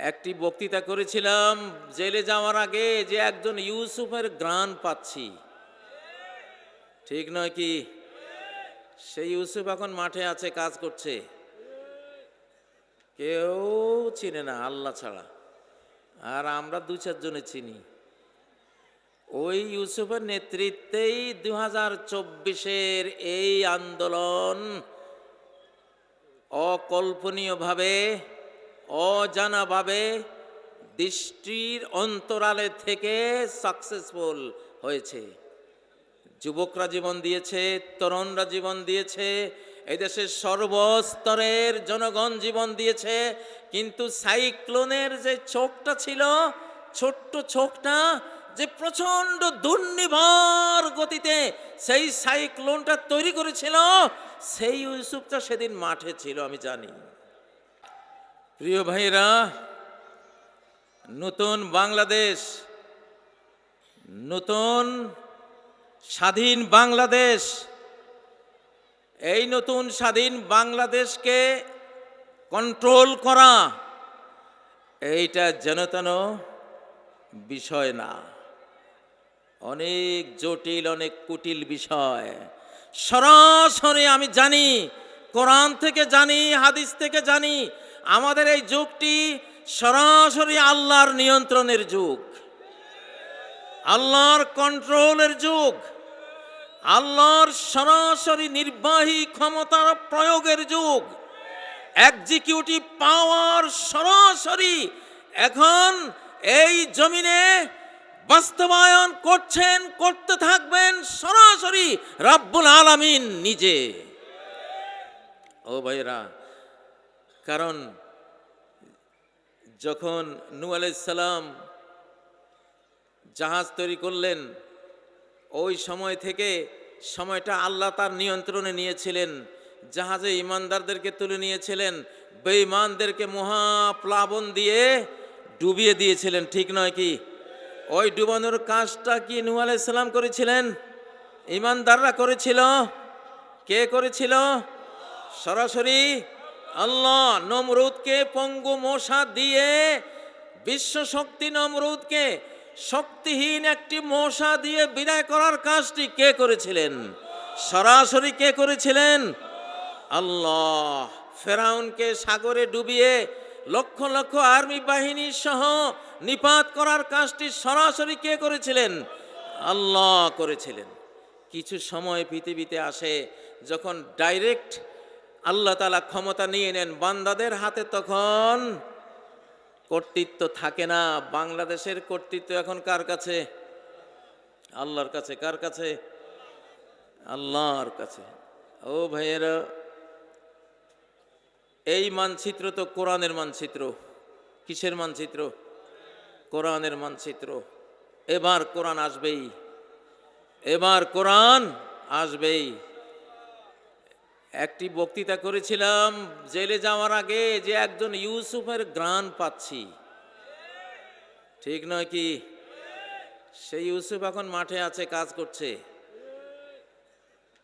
একটি বক্তৃতা করেছিলাম, জেলে যাওয়ার আগে যে একজন ইউসুফের গ্রান পাচ্ছি। ঠিক নয় কি? সেই ইউসুফ এখন মাঠে আছে, কাজ করছে। কেউ চিনে না, আল্লাহ ছাড়া। আর আমরা দু চারজনে চিনি। ওই ইউসুফের নেতৃত্বেই দু হাজার চব্বিশের এই আন্দোলন অকল্পনীয়ভাবে অজানাভাবে দৃষ্টির অন্তরালে থেকে সাকসেসফুল হয়েছে। যুবকরা জীবন দিয়েছে, তরুণরা জীবন দিয়েছে, এদেশের সর্বস্তরের জনগণ জীবন দিয়েছে, কিন্তু সাইক্লোনের যে চোখটা ছিল, ছোট্ট চোখটা যে প্রচণ্ড দুর্নিবার গতিতে সেই সাইক্লোনটা তৈরি করেছিল, সেই ইউসুফটা সেদিন মাঠে ছিল, আমি জানি। প্রিয় ভাইরা নতুন বাংলাদেশ, নতুন স্বাধীন বাংলাদেশ। এই নতুন স্বাধীন বাংলাদেশকে কন্ট্রোল করা, এইটা যেন তেন বিষয় না। অনেক জটিল, অনেক কুটিল বিষয়। সরাসরি আমি জানি, কোরআন থেকে জানি, হাদিস থেকে জানি আমাদের এই যুগটি সরাসরি আল্লাহর নিয়ন্ত্রণের যুগ। আল্লাহর কন্ট্রোলের যুগ। আল্লাহর সরাসরি নির্বাহী ক্ষমতার প্রয়োগের যুগ। এক্সিকিউটিভ পাওয়ার সরাসরি এখন এই জমিনে বাস্তবায়ন করছেন, করতে থাকবেন সরাসরি রাব্বুল আলামিন নিজে। ও ভাইরা কারণ যখন নু আলাইসাল্লাম জাহাজ তৈরি করলেন, ওই সময় থেকে সময়টা আল্লাহ তার নিয়ন্ত্রণে নিয়েছিলেন, জাহাজে ইমানদারদেরকে তুলে নিয়েছিলেন, বেঈমানদেরকে মহাপ্লাবন দিয়ে ডুবিয়ে দিয়েছিলেন, ঠিক নয় কি? ওই ডুবানোর কাজটা কি নু আলাইসাল্লাম করেছিলেন? ইমানদাররা করেছিল? কে করেছিল? সরাসরি আল্লাহ নমরুদকে পঙ্গু মশা দিয়ে, বিশ্ব শক্তি নমরুদকে শক্তিহীন একটি মশা দিয়ে বিদায় করার কাজটি কে করেছিলেন? সরাসরি কে করেছিলেন? আল্লাহ। ফেরাউনকে সাগরে ডুবিয়ে লক্ষ লক্ষ আর্মি বাহিনী সহ নিপাত করার কাজটি সরাসরি কে করেছিলেন? আল্লাহ করেছিলেন। কিছু সময় পৃথিবীতে আসে, যখন ডাইরেক্ট আল্লাহ তালা ক্ষমতা নিয়ে নেন বান্দাদের হাতে তখন কর্তৃত্ব থাকে না। বাংলাদেশের কর্তৃত্ব এখন কার কাছে? আল্লাহর কাছে। কার কাছে? আল্লাহর কাছে। ও ভাইয়েরা, এই মানচিত্র তো কোরআনের মানচিত্র। কিসের মানচিত্র? কোরআনের মানচিত্র। এবার কোরআন আসবেই। এবার কোরআন আসবেই। একটি বক্তৃতা করেছিলাম, জেলে যাওয়ার আগে যে একজন ইউসুফের গ্রান পাচ্ছি। ঠিক নয় কি? সেই ইউসুফ এখন মাঠে আছে, কাজ করছে।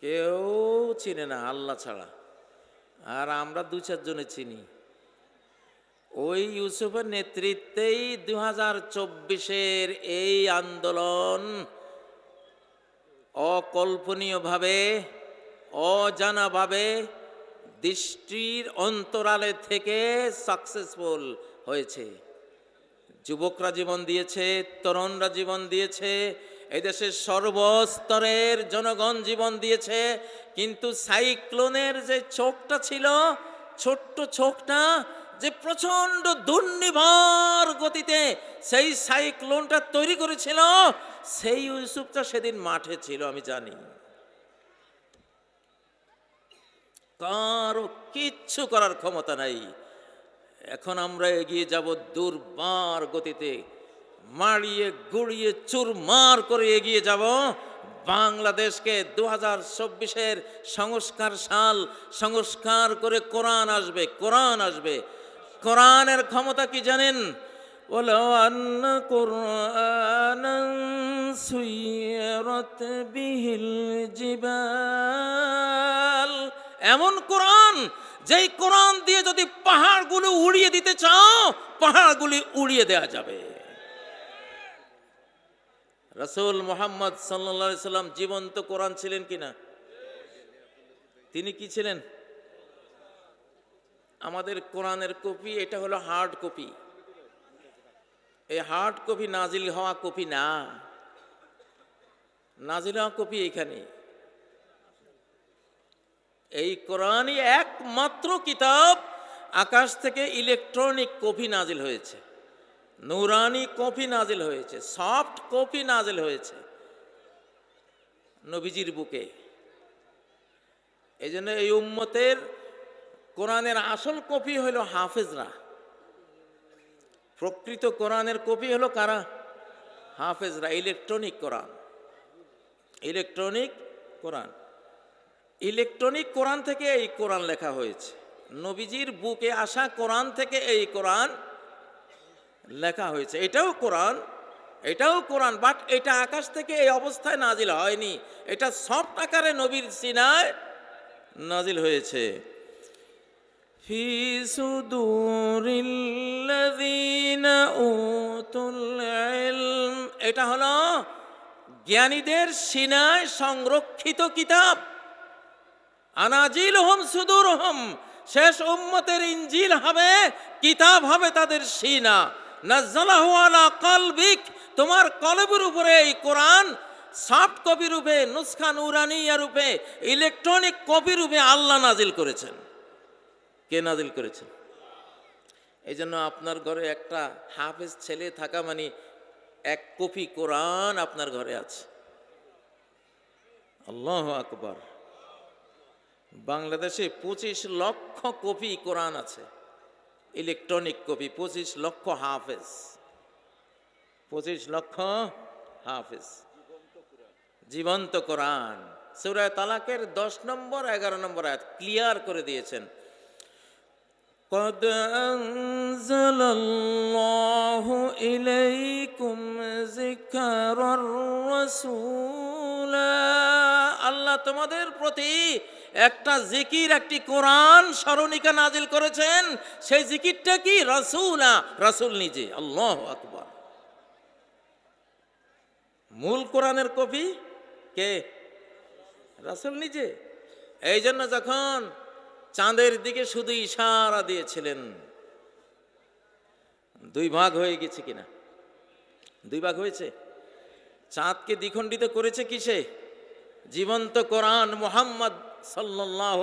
কেউ চিনে না, আল্লাহ ছাড়া। আর আমরা দু চারজনে চিনি। ওই ইউসুফের নেতৃত্বেই দু হাজার চব্বিশের এই আন্দোলন অকল্পনীয়ভাবে অজানাভাবে দৃষ্টির অন্তরালে থেকে সাকসেসফুল হয়েছে। যুবকরা জীবন দিয়েছে, তরুণরা জীবন দিয়েছে, এদেশের সর্বস্তরের জনগণ জীবন দিয়েছে, কিন্তু সাইক্লোনের যে চোখটা ছিল, ছোট্ট চোখটা যে প্রচণ্ড দুর্নিবার গতিতে সেই সাইক্লোনটা তৈরি করেছিল, সেই ইউসুফটা সেদিন মাঠে ছিল, আমি জানি। কারো কিচ্ছু করার ক্ষমতা নাই এখন আমরা এগিয়ে যাব দুর্বার গতিতে মারিয়ে গুড়িয়ে চুরমার করে এগিয়ে যাব বাংলাদেশকে দু হাজার চব্বিশের সংস্কার সাল সংস্কার করে কোরআন আসবে কোরআন আসবে কোরআনের ক্ষমতা কি জানেন ولو أن قرآنا سيرت به الجبال এমন কোরআন, যেই কোরআন দিয়ে যদি পাহাড়গুলো উড়িয়ে দিতে চাও, পাহাড়গুলি উড়িয়ে দেওয়া যাবে। রসুল মোহাম্মদ সাল্লা সাল্লাম জীবন্ত কোরআন ছিলেন কিনা তিনি কি ছিলেন? আমাদের কোরআনের কপি, এটা হলো হার্ড কপি এই হার্ড কপি নাজিল হওয়া কপি না। নাজিল হওয়া কপি এখানে এই কোরআনই একমাত্র কিতাব আকাশ থেকে ইলেকট্রনিক কপি নাজিল হয়েছে। নুরানি কপি নাজিল হয়েছে, সফট কপি নাজিল হয়েছে নবীজির বুকে। এই জন্য এই উম্মতের কোরআনের আসল কপি হলো হাফেজরা। প্রকৃত কোরআনের কপি হলো কারা? হাফেজরা, electronic Quran. Electronic Quran. Electronic Quran থেকে এই কোরআন লেখা হয়েছে। নবীজির বুকে আসা কোরআন থেকে এই কোরআন লেখা হয়েছে। এটাও কোরআন এটাও কোরআন বাট এটা আকাশ থেকে এই অবস্থায় নাজিল হয়নি। এটা সফট আকারে নবীর সিনায় নাজিল হয়েছে। এটা হলো জ্ঞানীদের সিনায় সংরক্ষিত কিতাব। আনাজিল হোম সুদূর হোম শেষ উম্মতের ইঞ্জিল হবে, কিতাব হবে তাদের সিনা। নাজ্জালাহু আলা কলবিক। তোমার কলবের উপরে এই কোরআন সফট কপি রূপে, নুসখা নুরানিয়া রূপে, ইলেকট্রনিক কপি রূপে আল্লাহ নাজিল করেছেন। কে নাজিল করেছেন? এই জন্য আপনার ঘরে একটা হাফেজ ছেলে থাকা মানে এক কপি কোরআন আপনার ঘরে আছে। আল্লাহ আকবর। বাংলাদেশে পঁচিশ লক্ষ কপি কোরআন আছে ইলেকট্রনিক কপি পঁচিশ লক্ষ হাফেজ পঁচিশ লক্ষ হাফেজ জীবন্ত কোরআন সুরায় তালাকের দশ নম্বর এগারো নম্বর আয়াত ক্লিয়ার করে দিয়েছেন قد أنزل الله إليكم ذكر الرسول আল্লাহ তোমাদের প্রতি একটা জিকির, একটি কোরআন স্মরণিকা নাজিল করেছেন। সেই জিকিরটা কি? রাসূলা, রাসূল নিজে। আল্লাহ আকবর। মূল কোরআনের কপি কে? রাসূল নিজে। এই জন্য যখন চাঁদের দিকে শুধু ইশারা দিয়েছিলেন, দুই ভাগ হয়ে গেছে কিনা? দুই ভাগ হয়েছে। চাঁদকে দ্বিখণ্ডিত করেছে কিসে? জীবন্ত কোরআন মোহাম্মদ সাল্লাহ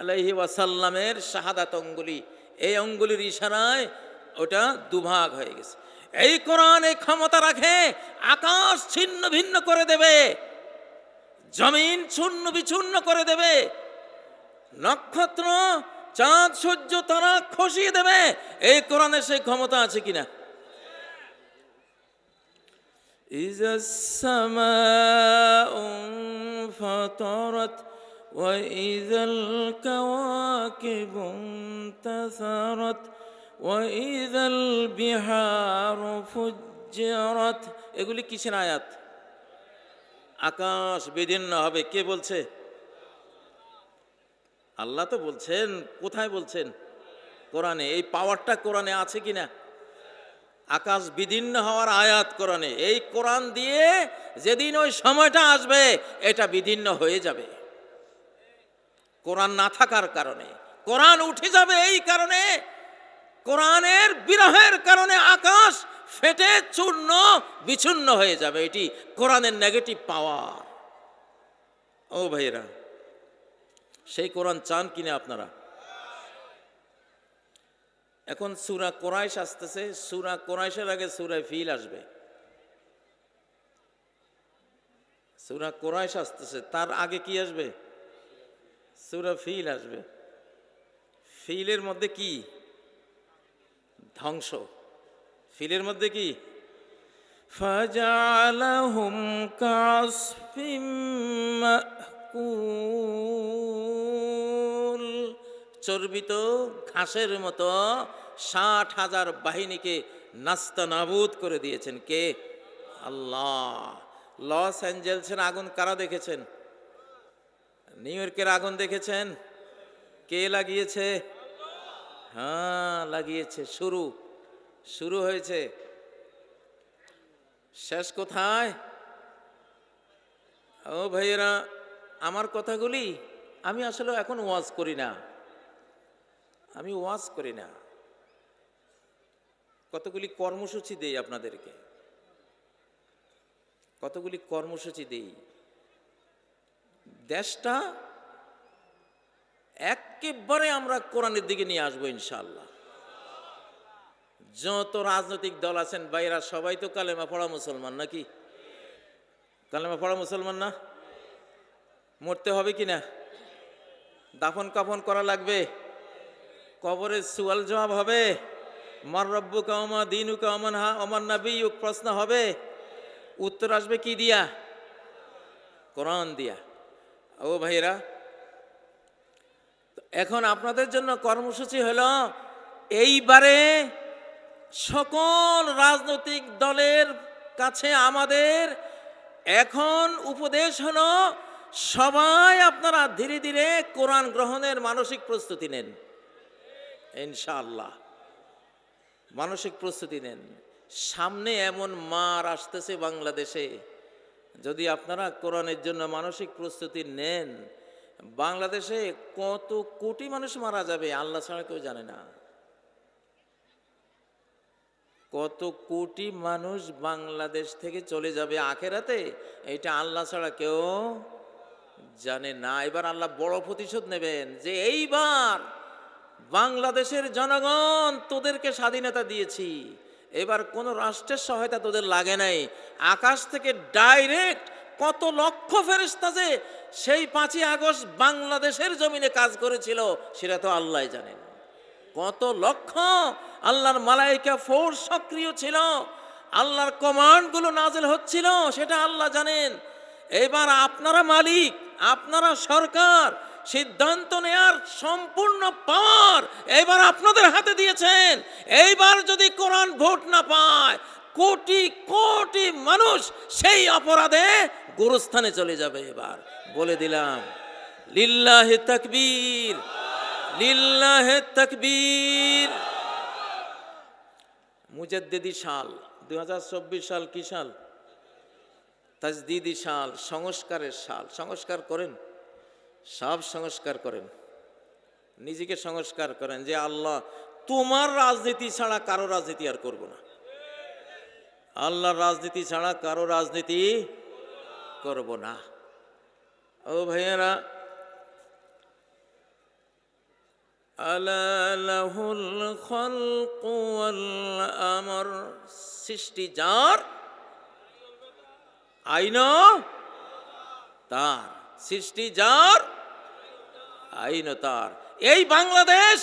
আলহি ওয়াসাল্লামের শাহাদাত অঙ্গুলি। এই অঙ্গুলির ইশারায় ওটা দুভাগ হয়ে গেছে। এই কোরআন এই ক্ষমতা রাখে, আকাশ ছিন্ন ভিন্ন করে দেবে, জমিন ছুন্ন বিচ্ছুন্ন করে দেবে, নক্ষত্র, চাঁদ, সূর্য, তারা খসিয়ে দেবে। এই কোরআনে সেই ক্ষমতা আছে কিনা? ইজ السماء انفطرت وإذا الكواكب انتثرت وإذا البحار فجرت এগুলি কিসের আয়াত আকাশ বিদীর্ণ হবে কে বলছে আল্লাহ তো বলছেন কোথায় বলছেন কোরআনে এই পাওয়ারটা কোরআনে আছে কিনা আকাশ বিদীর্ণ হওয়ার আয়াত কোরআনে, এই কোরআন দিয়ে যেদিন ওই সময়টা আসবে, এটা বিদীর্ণ হয়ে যাবে। কোরআন না থাকার কারণে, কোরআন উঠে যাবে এই কারণে, কোরআনের বিরহের কারণে আকাশ ফেটে চূর্ণ, বিচ্ছিন্ন হয়ে যাবে। এটি কোরআনের নেগেটিভ পাওয়ার ও ভাইরা সেই কোরআন চান কিনা আপনারা? এখন সুরা কোরাইশ আসতেছে সুরা কোরাইশের আগে সুরা ফিল আসবে সুরা কোরাইশ আসতেছে তার আগে কি আসবে সুরা ফিল আসবে ফিলের মধ্যে কি ধ্বংস ফিলের মধ্যে কি فجعلهم كعصف مأكول চর্বিত ঘাসের মতো ষাট হাজার বাহিনীকে নাস্তা নাবুদ করে দিয়েছেন কে? আল্লাহ। লস অ্যাঞ্জেলসের আগুন কারা দেখেছেন? নিউ ইয়র্কের আগুন দেখেছেন? কে লাগিয়েছে? হ্যাঁ লাগিয়েছে, শুরু। শুরু হয়েছে। শেষ কোথায়? ও ভাইয়েরা, আমার কথাগুলি আমি আসলে এখন ওয়াজ করি না। আমি ওয়াজ করি না। কতগুলি কর্মসূচি দেই আপনাদেরকে? কতগুলি কর্মসূচি দেই? দেশটা একেবারে আমরা কোরআনের দিকে নিয়ে আসব ইনশাল্লাহ যত রাজনৈতিক দল আছেন বাইরা সবাই তো কালেমা পড়া মুসলমান নাকি? কালেমা পড়া মুসলমান না? মরতে হবে কি না দাফন কাফন করা লাগবে? কবরের সুয়াল জবাব হবে। মার রব্বু কামা দিনু কামান হা আমার নাবি প্রশ্ন হবে। উত্তর আসবে কি দিয়া? কোরআন দিয়া। ও ভাইরা এখন আপনাদের জন্য কর্মসূচি হল, এইবারে সকল রাজনৈতিক দলের কাছে আমাদের এখন উপদেশ হলো, সবাই আপনারা ধীরে ধীরে কোরআন গ্রহণের মানসিক প্রস্তুতি নেন। ইনশাআল্লাহ। মানসিক প্রস্তুতি নেন। সামনে এমন মার আসতেছে বাংলাদেশে, যদি আপনারা কোরআনের জন্য মানসিক প্রস্তুতি নেন, বাংলাদেশে কত কোটি মানুষ মারা যাবে, আল্লাহ ছাড়া কেউ জানে না। কত কোটি মানুষ বাংলাদেশ থেকে চলে যাবে আখেরাতে, এটা আল্লাহ ছাড়া কেউ জানে না। এবার আল্লাহ বড় প্রতিশোধ নেবেন যে এইবার বাংলাদেশের জনগণ তোদেরকে স্বাধীনতা দিয়েছি। এবার কোনো রাষ্ট্রের সহায়তা তোদের লাগে নাই। আকাশ থেকে ডাইরেক্ট কত লক্ষ ফেরিস্তা যে সেই পাঁচই আগস্ট বাংলাদেশের জমিনে কাজ করেছিল, সেটা তো আল্লাহ জানেন। কত লক্ষ আল্লাহর মালাইকা ফোর্স সক্রিয় ছিল, আল্লাহর কমান্ডগুলো নাজেল হচ্ছিল, সেটা আল্লাহ জানেন। এবার আপনারা মালিক, আপনারা সরকার সিদ্ধান্ত নেয়ার সম্পূর্ণ পাওয়ার এবার আপনাদের হাতে দিয়েছেন। এইবার যদি কোরআন ভোট না পায়, কোটি কোটি মানুষ সেই অপরাধে গুরুস্থানে চলে যাবে এবার। বলে দিলাম, লিল্লাহে তাকবীর লিল্লাহে তাকবীর। মুজাদ্দিদি সাল, দুই হাজার চব্বিশ সাল কি সাল? তাজদিদি সাল, সংস্কারের সাল। সংস্কার করেন? সব সংস্কার করেন। নিজেকে সংস্কার করেন যে আল্লাহ, তোমার রাজনীতি ছাড়া কারও রাজনীতি আর করব না। আল্লাহর রাজনীতি ছাড়া কারও রাজনীতি করব না। ও ভাইয়েরা, আলা লাহুল খলকু ওয়াল আমর, সৃষ্টি যার আইন তার, সৃষ্টি যার আইন তার। এই বাংলাদেশ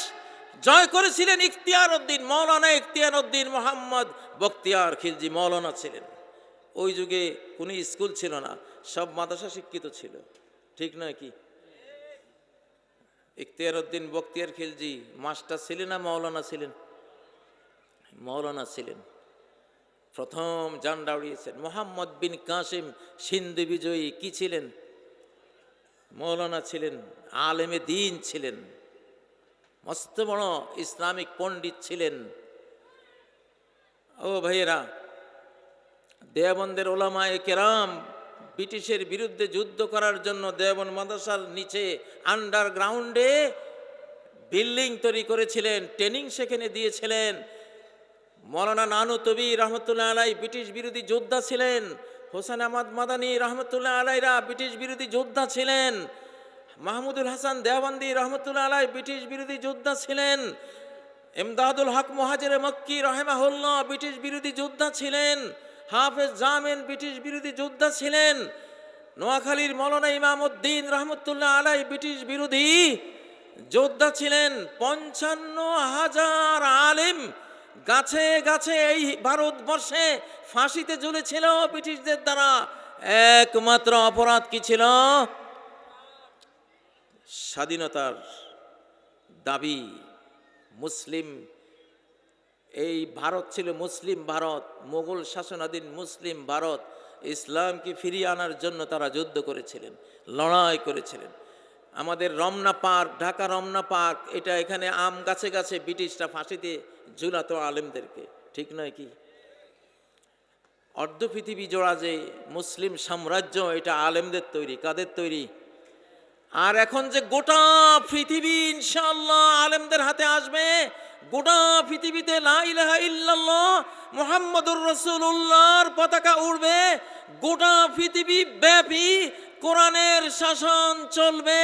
জয় করেছিলেন ইখতিয়ার উদ্দিন, মৌলানা ইখতিয়ার উদ্দিন মোহাম্মদ বখতিয়ার খিলজি মৌলানা ছিলেন। ওই যুগে কোনো স্কুল ছিল না, সব মাদ্রাসা শিক্ষিত ছিল। ঠিক নয় কি? ইখতিয়ার উদ্দিন, বখতিয়ার খিলজি, মাস্টার ছিলেন না মৌলানা ছিলেন? মৌলানা ছিলেন। প্রথম জান্ডা উড়িয়েছেন। মোহাম্মদ বিন কাসিম, সিন্ধু বিজয়ী, কি ছিলেন? মৌলানা ছিলেন, আলেমে দিন ছিলেন, মস্ত বড় ইসলামিক পণ্ডিত ছিলেন। ও ভাইয়েরা, দেওবন্দের ওলামায়ে কেরাম ব্রিটিশের বিরুদ্ধে যুদ্ধ করার জন্য দেওবন মাদ্রাসার নিচে আন্ডারগ্রাউন্ডে বিল্ডিং তৈরি করেছিলেন, ট্রেনিং সেখানে দিয়েছিলেন। মৌলানা নানু তবি রহমতুল্লাহ আলাই ব্রিটিশ বিরোধী যোদ্ধা ছিলেন। হোসেন আহমদ মাদানী রহমতুল্লাহ আলাইরা ব্রিটিশ বিরোধী যোদ্ধা ছিলেন। মাহমুদুল হাসান দেওবন্দি রহমতুল্লাহ আলাই ব্রিটিশ বিরোধী যোদ্ধা ছিলেন। এমদাদুল হক মহাজের মক্কি রহেমাহুল্লাহ ব্রিটিশ বিরোধী যোদ্ধা ছিলেন। হাফেজ জামিন ব্রিটিশ বিরোধী যোদ্ধা ছিলেন। নোয়াখালীর মৌলানা ইমাম উদ্দিন রহমতুল্লাহ আলাই ব্রিটিশ বিরোধী যোদ্ধা ছিলেন। পঞ্চান্ন হাজার আলিম গাছে গাছে এই ভারতবর্ষে ফাঁসিতে ঝুলেছিল ব্রিটিশদের দ্বারা। একমাত্র অপরাধ কি ছিল? স্বাধীনতার দাবি। মুসলিম, এই ভারত ছিল মুসলিম ভারত, মোগল শাসনাধীন মুসলিম ভারত। ইসলামকে ফিরিয়ে আনার জন্য তারা যুদ্ধ করেছিলেন, লড়াই করেছিলেন। আমাদের রমনা পার্ক, ঢাকা রমনা পার্ক, এটা এখানে আম গাছে গাছে ব্রিটিশরা ফাঁসিতে ঝুলাতো আলেমদেরকে, ঠিক নয় কি? অর্ধ পৃথিবী জোড়া যে মুসলিম সাম্রাজ্য, এটা আলেমদের তৈরি, কাদের তৈরি? আর এখন যে গোটা পৃথিবী ইনশাআল্লাহ আলেমদের হাতে আসবে, গোটা পৃথিবীতে মুহাম্মাদুর রাসূলুল্লাহর পতাকা উড়বে, গোটা পৃথিবী ব্যাপী কোরআনের শাসন চলবে।